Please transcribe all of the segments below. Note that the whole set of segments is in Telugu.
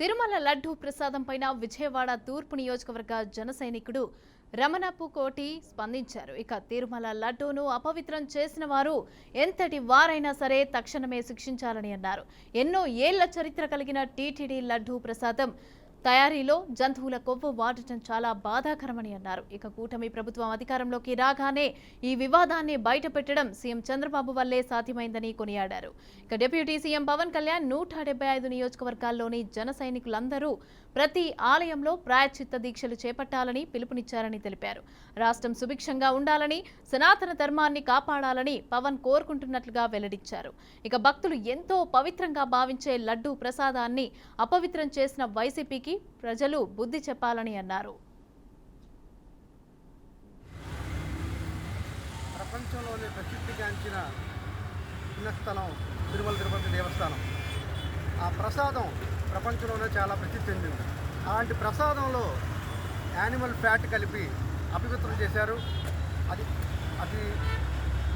తిరుమల లడ్డూ ప్రసాదం పైన విజయవాడ తూర్పు నియోజకవర్గ జన సైనికుడు రమణపు కోటి స్పందించారు. ఇక తిరుమల లడ్డూను అపవిత్రం చేసిన వారు ఎంతటి వారైనా సరే తక్షణమే శిక్షించాలని అన్నారు. ఎన్నో ఏళ్ళ చరిత్ర కలిగిన టీటీడీ లడ్డూ ప్రసాదం తయారీలో జంతువుల కొవ్వు వాడటం చాలా బాధాకరమని అన్నారు. ఇక కూటమి ప్రభుత్వం అధికారంలోకి రాగానే ఈ వివాదాన్ని బయటపెట్టడం సీఎం చంద్రబాబు వల్లే సాధ్యమైందని కొనియాడారు. ఇక డిప్యూటీ సీఎం పవన్ కళ్యాణ్ నూట డెబ్బై ఐదు నియోజకవర్గాల్లోని జన సైనికులందరూ ప్రతి ఆలయంలో ప్రాయశ్చిత్త దీక్షలు చేపట్టాలని పిలుపునిచ్చారని తెలిపారు. రాష్ట్రం సుభిక్షంగా ఉండాలని సనాతన ధర్మాన్ని కాపాడాలని పవన్ కోరుకుంటున్నట్లుగా వెల్లడించారు. ఇక భక్తులు ఎంతో పవిత్రంగా భావించే లడ్డూ ప్రసాదాన్ని అపవిత్రం చేసిన వైసీపీకి ప్రజలు బుద్ధి చెప్పాలని అన్నారు. ప్రపంచంలోనే ప్రసిద్ధిగాంచిన పుణ్యస్థలం తిరుమల తిరుపతి దేవస్థానం. ఆ ప్రసాదం ప్రపంచంలోనే చాలా ప్రసిద్ధి చెందింది. అలాంటి ప్రసాదంలో యానిమల్ ఫ్యాట్ కలిపి అపవిత్రం చేశారు. అది అది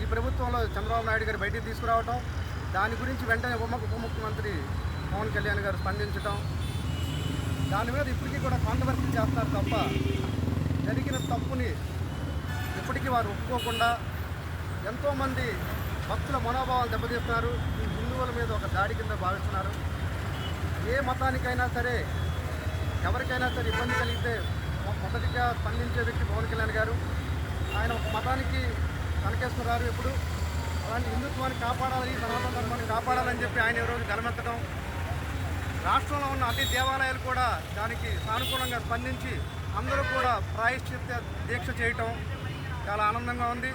ఈ ప్రభుత్వంలో చంద్రబాబు నాయుడు గారు బయటికి తీసుకురావటం దాని గురించి వెంటనే ఉప ఉప ముఖ్యమంత్రి పవన్ కళ్యాణ్ గారు స్పందించడం దాని మీద ఇప్పటికీ కూడా కాంట్రవర్సీ చేస్తారు తప్ప జరిగిన తప్పుని ఇప్పటికీ వారు ఒప్పుకోకుండా ఎంతోమంది భక్తుల మనోభావాలు దెబ్బతీస్తున్నారు. ఈ హిందువుల మీద ఒక దాడి కింద భావిస్తున్నారు. ఏ మతానికైనా సరే ఎవరికైనా సరే ఇబ్బంది కలిగితే మొదటిగా స్పందించే వ్యక్తి పవన్ కళ్యాణ్ గారు. ఆయన ఒక మతానికి కనకేస్తున్నారు ఇప్పుడు. అలాంటి హిందుత్వాన్ని కాపాడాలి సనాతన ధర్మాన్ని కాపాడాలని చెప్పి ఆయన ఈరోజు గలమెత్తడం రాష్ట్రంలో ఉన్న అన్ని దేవాలయాలు కూడా దానికి సానుకూలంగా స్పందించి అందరూ కూడా ప్రాయశ్చిత్త దీక్ష చేయటం చాలా ఆనందంగా ఉంది.